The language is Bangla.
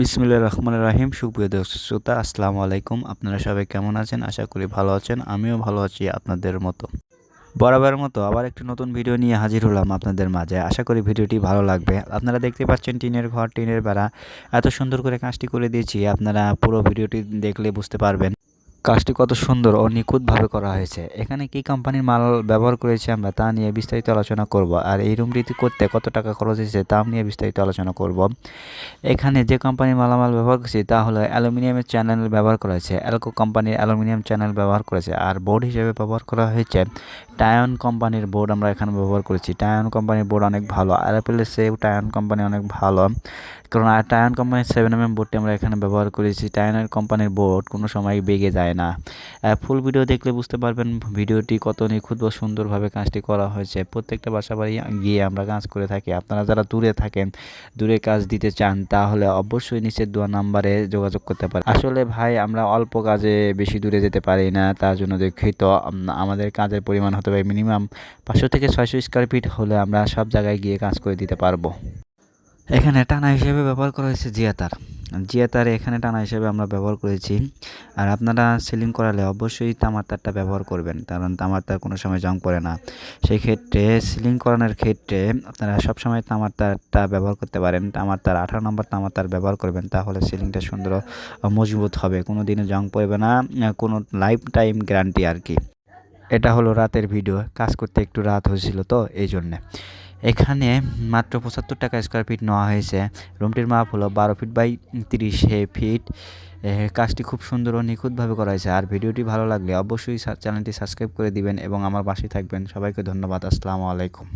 বিসমিল্লা রহমান রাহিম। সুপ্রিয় দর্শক শ্রোতা, আসসালামু আলাইকুম। আপনারা সবাই কেমন আছেন? আশা করি ভালো আছেন। আমিও ভালো আছি আপনাদের মতো। বরাবরের মতো আবার একটি নতুন ভিডিও নিয়ে হাজির হলাম আপনাদের মাঝে। আশা করি ভিডিওটি ভালো লাগবে। আপনারা দেখতে পাচ্ছেন টিনের ঘর, টিনের বেড়া। এত সুন্দর করে কাজটি করে দিয়েছি। আপনারা পুরো ভিডিওটি দেখলে বুঝতে পারবেন কাজটি কত সুন্দর ও নিখুঁতভাবে করা হয়েছে। এখানে কি কোম্পানির মাল ব্যবহার করেছি আমরা তা নিয়ে বিস্তারিত আলোচনা করব। আর এই রুমটি করতে কত টাকা খরচ হয়েছে তা নিয়ে বিস্তারিত আলোচনা করব। এখানে যে কোম্পানির মালামাল ব্যবহার করেছি তা হলো অ্যালুমিনিয়ামের চ্যানেল ব্যবহার করা হয়েছে। অ্যালকো কোম্পানির অ্যালুমিনিয়াম চ্যানেল ব্যবহার করেছে। আর বোর্ড হিসেবে ব্যবহার করা হয়েছে টায়ন কোম্পানির বোর্ড আমরা এখানে ব্যবহার করেছি। টায়ন কোম্পানির বোর্ড অনেক ভালো। আর সেও টায়ন কোম্পানি অনেক ভালো। কারণ টায়ন কোম্পানির সেভেন এম বোর্ডটি আমরা এখানে ব্যবহার করেছি। টায়নের কোম্পানির বোর্ড কোনো সময় বেগে যায় না। ফুল ভিডিও দেখলে বুঝতে পারবেন ভিডিওটি কত নিখুঁত ও সুন্দরভাবে কাজটি করা হয়েছে। প্রত্যেকটা বাসা বাড়ি গিয়ে আমরা কাজ করে থাকি। আপনারা যারা দূরে থাকেন, দূরে কাজ দিতে চান, তাহলে অবশ্যই নিচের দোয়া নাম্বারে যোগাযোগ করতে পারেন। আসলে ভাই, আমরা অল্প কাজে বেশি দূরে যেতে পারি না, তার জন্য দুঃখিত। আমাদের কাজের পরিমাণ হতে পারে মিনিমাম পাঁচশো থেকে ছয়শো স্কোয়ার ফিট হলে আমরা সব জায়গায় গিয়ে কাজ করে দিতে পারব। এখানে টানা হিসেবে ব্যবহার করা হয়েছে জিয়াতার। জিয়াতার এখানে টানা হিসেবে আমরা ব্যবহার করেছি আর আপনারা সিলিং করালে অবশ্যই তামার তারটা ব্যবহার করবেন কারণ তামার তার কোনো সময় জং পড়ে না। সেই ক্ষেত্রে সিলিং করানোর ক্ষেত্রে আপনারা সবসময় তামার তারটা ব্যবহার করতে পারেন। তামার তার আঠারো নম্বর তামার তার ব্যবহার করবেন তাহলে সিলিংটা সুন্দর মজবুত হবে কোনো দিনে জং পড়বে না কোনো লাইফ টাইম গ্যারান্টি আর কি। এটা হলো রাতের ভিডিও কাজ করতে একটু রাত হয়েছিল তো এই জন্যে এখানে মাত্র পঁচাত্তর টাকা স্কোয়ার ফিট নেওয়া হয়েছে। রুমটির মাপ হলো বারো ফিট বাই তিরিশ ফিট কাজটি খুব সুন্দর ও নিখুঁতভাবে করা হয়েছে। আর ভিডিওটি ভালো লাগলে অবশ্যই চ্যানেলটি সাবস্ক্রাইব করে দিবেন এবং আমার পাশে থাকবেন। সবাইকে ধন্যবাদ। আসসালামু আলাইকুম।